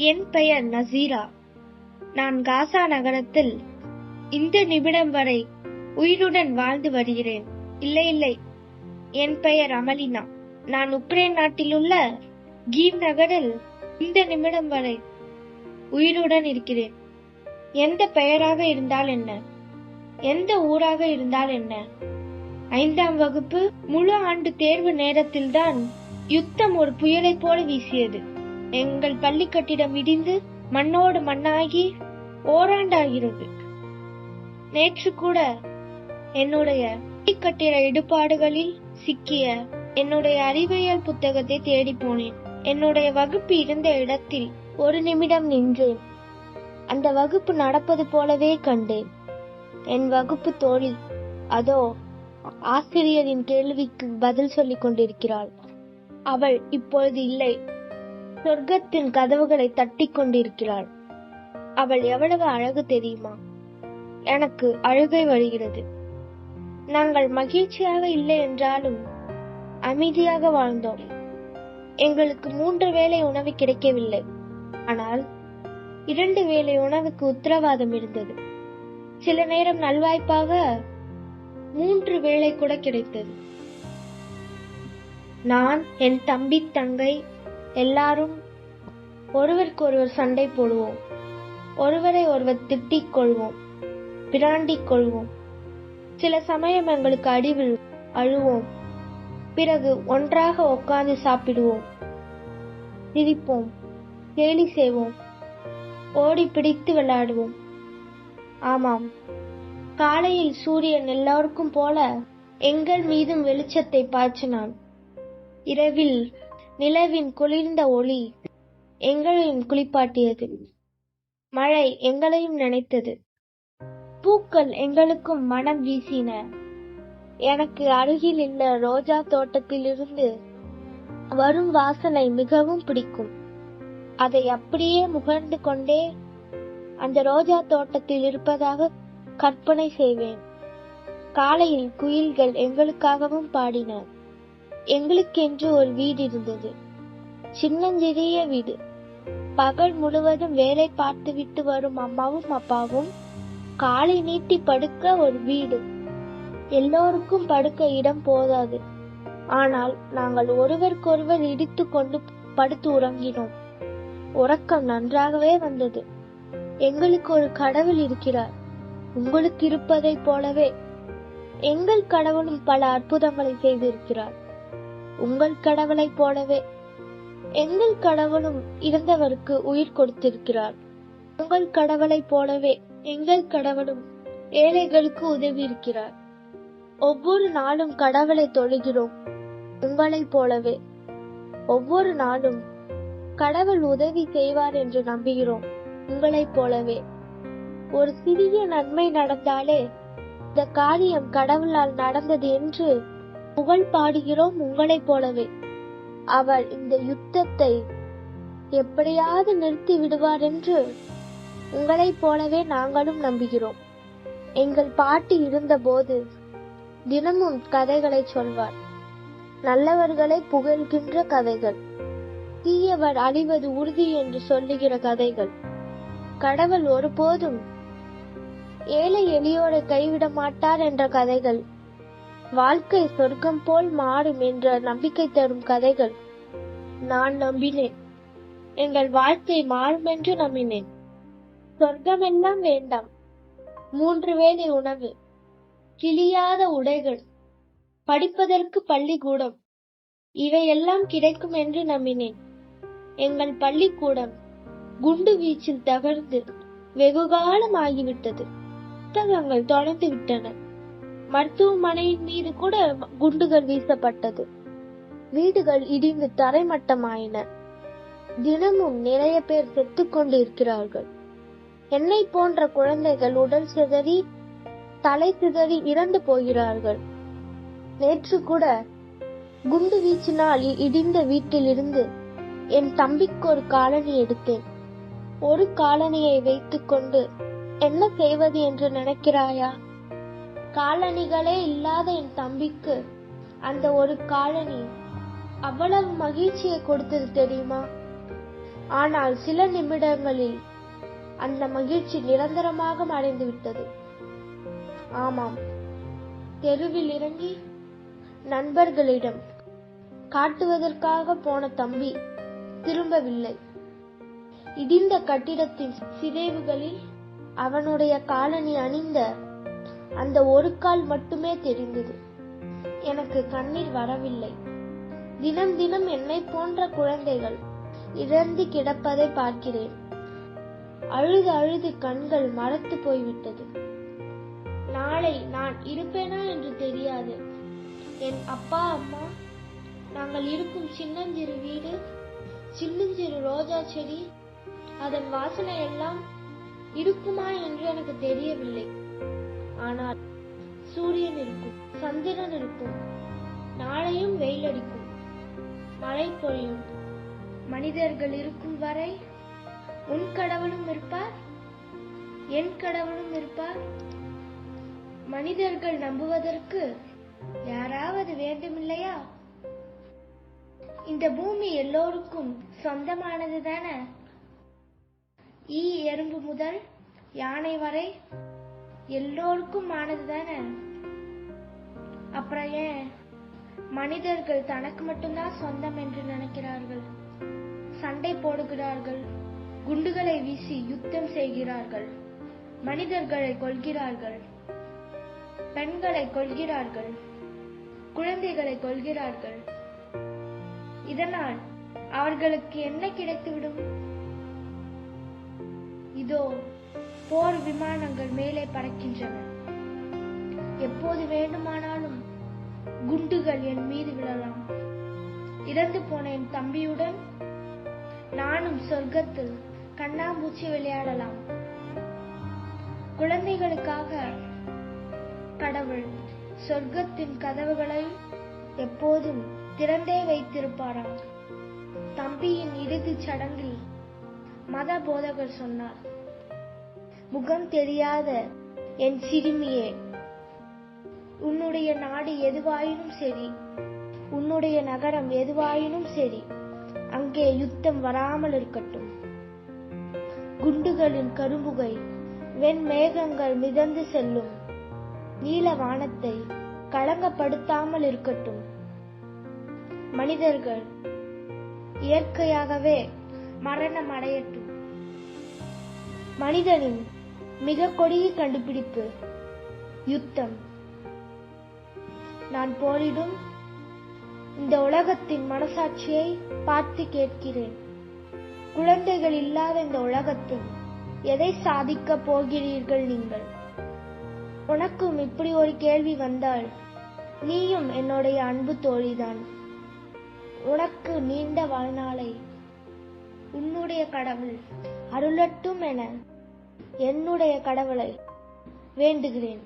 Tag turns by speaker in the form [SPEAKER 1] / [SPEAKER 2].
[SPEAKER 1] என் பெயர் நசீரா. நான் காசா நகரத்தில் இந்த நிமிடம் வரை உயிருடன் வாழ்ந்து வருகிறேன். இல்லை இல்லை. என் பெயர் அமலினா. நான் உக்ரைன் நாட்டிலுள்ள கீவ் நகரில் இந்த நிமிடம் வரை உயிருடன் இருக்கிறேன். எந்த பெயராக இருந்தால் என்ன? எந்த ஊராக இருந்தால் என்ன? ஐந்தாம் வகுப்பு முழு ஆண்டு தேர்வு நேரத்தில்தான் யுத்தம் ஒரு புயலைப் போல வீசியது. எங்கள் பள்ளி கட்டிடம் இடிந்து மண்ணோடு மண்ணாகி ஓராண்டாகிறது. நேற்று கூட என்னுடைய கட்டிட இடுபாடுகளில் சிக்கிய என்னுடைய அறிவியல் புத்தகத்தை தேடி போனேன். என்னுடைய வகுப்பு இருந்த இடத்தில் ஒரு நிமிடம் நின்றேன். அந்த வகுப்பு நடப்பது போலவே கண்டேன். என் வகுப்பு தோழி அதோ ஆசிரியரின் கேள்விக்கு பதில் சொல்லிக் கொண்டிருக்கிறாள். அவள் இப்பொழுது இல்லை. சொர்க்கத்தின் கதவுகளை தட்டிக் கொண்டிருக்கிறாள். அவள் எவ்வளவு அழகு தெரியுமா? எனக்கு அழுகை வருகிறது. நாங்கள் மகிழ்ச்சியாக இல்லை என்றாலும் அமைதியாக வாழ்ந்தோம். எங்களுக்கு மூன்று வேளை உணவு கிடைக்கவில்லை. ஆனால் இரண்டு வேளை உணவுக்கு உத்தரவாதம் இருந்தது. சில நேரம் நல்வாய்ப்பாக மூன்று வேளை கூட கிடைத்தது. நான் என் தம்பி தங்கை எல்லாரும் ஒருவருக்கு ஒருவர் சண்டை போடுவோம். ஒருவரை ஒருவர் திட்டிக் கொள்வோம் பிராண்டிக் கொள்வோம் சில சமயம் எங்களுக்கு அடிவில் அழுவோம். பிறகு ஒன்றாக உட்கார்ந்து சாப்பிடுவோம். சிரிப்போம் கேலி செய்வோம். ஓடி பிடித்து விளையாடுவோம். ஆமாம் காலையில் சூரியன் எல்லோருக்கும் போல எங்கள் மீதும் வெளிச்சத்தை பாய்ச்சினான். இரவில் நிலவின் குளிர்ந்த ஒளி எங்களையும் குளிப்பாட்டியது. மழை எங்களையும் நினைத்தது. பூக்கள் எங்களுக்கும் மனம் வீசின. எனக்கு அருகில் உள்ள ரோஜா தோட்டத்திலிருந்து வரும் வாசனை மிகவும் பிடிக்கும். அதை அப்படியே முகர்ந்து கொண்டே அந்த ரோஜா தோட்டத்தில் இருப்பதாக கற்பனை செய்வேன். காலையில் குயில்கள் எங்களுக்காகவும் பாடின. எங்களுக்கென்று ஒரு வீடு இருந்தது. சின்னஞ்சிறிய வீடு. பகல் முழுவதும் வேலை பார்த்துவிட்டு வரும் அம்மாவும் அப்பாவும் காலை நீட்டி படுக்க ஒரு வீடு. எல்லோருக்கும் படுக்க இடம் போதாது. ஆனால் நாங்கள் ஒருவருக்கொருவர் இடித்து கொண்டு படுத்து உறங்கினோம். உறக்கம் நன்றாகவே வந்தது. எங்களுக்கு ஒரு கடவுள் இருக்கிறார். உங்களுக்கு இருப்பதைப் போலவே எங்கள் கடவுளும் பல அற்புதங்களை செய்திருக்கிறார். உங்கள் கடவுளைப் போலவே. எங்கள் கடவுளும் இறந்தவருக்கு உயிர் கொடுத்திருக்கிறார். உங்கள் கடவுளைப் போலவே எங்கள் கடவுளும் ஏழைகளுக்கு உதவி இருக்கிறார். ஒவ்வொரு நாளும் கடவுளை தொழுகிறோம். உங்களைப் போலவே. ஒவ்வொரு நாளும் கடவுள் உதவி செய்வார் என்று நம்புகிறோம். உங்களைப் போலவே. ஒரு சிறிய நன்மை நடந்தாலே இந்த காரியம் கடவுளால் நடந்தது என்று புகழ் பாடுகிறோம் உங்களைப் போலவே. அவர் இந்த யுத்தத்தை எப்படியாவது நிறுத்தி விடுவார் என்று உங்களைப் போலவே நாங்களும் நம்புகிறோம். எங்கள் பாட்டி இருந்தபோது தினமும் கதைகளை சொல்வார். நல்லவர்களை புகழ்கின்ற கதைகள். தீயவர் அழிவது உறுதி என்று சொல்லுகிற கதைகள். கடவுள் ஒருபோதும் ஏழை எளியோரை கைவிட மாட்டார் என்ற கதைகள். வாழ்க்கை சொர்க்கம் போல் மாறும் என்ற நம்பிக்கை தரும் கதைகள். நான் நம்பினேன். எங்கள் வாழ்க்கை மாறும் என்று நம்பினேன் சொர்க்கமெல்லாம் வேண்டாம். மூன்று வேளை உணவு. கிழியாத உடைகள். படிப்பதற்கு பள்ளிக்கூடம். இவையெல்லாம் கிடைக்கும் என்று நம்பினேன். எங்கள் பள்ளிக்கூடம் குண்டு வீச்சில் தகர்ந்து வெகுகாலம் ஆகிவிட்டது. புத்தகங்கள் தொலைந்து விட்டன. மருத்துவமனையின் மீது கூட குண்டுகள் வீசப்பட்டது. வீடுகள் இடிந்து தரைமட்டமாயின. தினமும் நிறைய பேர் செத்துக் கொண்டிருக்கிறார்கள். என்னை போன்ற குழந்தைகள் உடல் சிதறி தலை சிதறி இறந்து போகிறார்கள். நேற்று கூட குண்டு வீச்சினால் இடிந்த வீட்டிலிருந்து என் தம்பிக்கு ஒரு காலனி எடுத்தேன். ஒரு காலனியை வைத்துக்கொண்டு என்ன செய்வது என்று நினைக்கிறாயா? காலணிகளே இல்லாத என் தம்பிக்கு அந்த ஒரு காலனி அவ்வளவு மகிழ்ச்சியை கொடுத்தது தெரியுமா? ஆனால் சில நிமிடங்களில் அந்த மகிழ்ச்சி நிரந்தரமாக மறைந்துவிட்டது ஆமாம். தெருவில் இறங்கி நண்பர்களிடம் காட்டுவதற்காக போன தம்பி திரும்பவில்லை. இடிந்த கட்டிடத்தின் சிதைவுகளில் அவனுடைய காலணி அணிந்த அந்த ஒரு கால் மட்டுமே தெரிந்தது. எனக்கு கண்ணீர் வரவில்லை. தினம் தினம் என்னை போன்ற குழந்தைகள் இறந்து கிடப்பதை பார்க்கிறேன். அழுது அழுது கண்கள் மரத்து போய்விட்டது. நாளை நான் இருப்பேனா என்று தெரியாது. என் அப்பா அம்மா நாங்கள் இருக்கும் சின்னஞ்சிறு வீடு சின்னஞ்சிறு ரோஜா செடி அதன் வாசனை எல்லாம் இருக்குமா என்று எனக்கு தெரியவில்லை. ஆனால் சூரியன் இருக்கும் சந்திரன் இருக்கும் நாளையும் வெயில் அடிக்கும் மழை பொழியும். மனிதர்கள் இருக்கும் வரை உன் கடவுளும் இருப்பார் என் கடவுளும் இருப்பார். மனிதர்கள் நம்புவதற்கு யாராவது வேண்டுமில்லையா? இந்த பூமி எல்லோருக்கும் சொந்தமானது தானே ஈ எறும்பு முதல் யானை வரை எல்லோருக்கும் ஆனது தானே அப்புறம் ஏன் மனிதர்கள் தனக்கு மட்டும்தான் சொந்தம் என்று நினைக்கிறார்கள்? சண்டை போடுகிறார்கள். குண்டுகளை வீசி யுத்தம் செய்கிறார்கள். மனிதர்களை கொள்கிறார்கள் பெண்களை கொள்கிறார்கள் குழந்தைகளை கொள்கிறார்கள் இதனால் அவர்களுக்கு என்ன கிடைத்துவிடும்? இதோ போர் விமானங்கள் மேலே பறக்கின்றன. எப்போது வேண்டுமானாலும் குண்டுகள் என் மீது விழலாம். இறந்து போன என் தம்பியுடன் நானும் சொர்க்கத்தில் கண்ணாம்பூச்சி விளையாடலாம். குழந்தைகளுக்காக கடவுள் சொர்க்கத்தின் கதவுகளை எப்போதும் திறந்தே வைத்திருப்பாராம். தம்பியின் இறுதிச் சடங்கில் மத போதகர் சொன்னார். முகம் தெரியாத என் சிறுமியே உன்னுடைய நாடு எதுவாயினும் சரி உன்னுடைய நகரம் எதுவாயினும் சரி அங்கே யுத்தம் வராமல் இருக்கட்டும். குண்டுகளின் கரும்புகை வெண்மேகங்கள் மிதந்து செல்லும். நீல வானத்தை களங்கப்படுத்தாமல் இருக்கட்டும். மனிதர்கள் இயற்கையாகவே மரணம் அடையட்டும். மனிதனின் மிக கொடிய கண்டுபிடிப்பு. யுத்தம். நான் போரிடும் இந்த உலகத்தின் மனசாட்சியை பார்த்து கேட்கிறேன். குழந்தைகள் இல்லாத இந்த உலகத்தில் எதை சாதிக்கப் போகிறீர்கள் நீங்கள்? உனக்கும் இப்படி ஒரு கேள்வி வந்தால் நீயும் என்னுடைய அன்பு தோழிதான். உனக்கு நீண்ட வாழ்நாளை உன்னுடைய கடவுள் அருளட்டும் என என்னுடைய கடவுளை வேண்டுகிறேன்.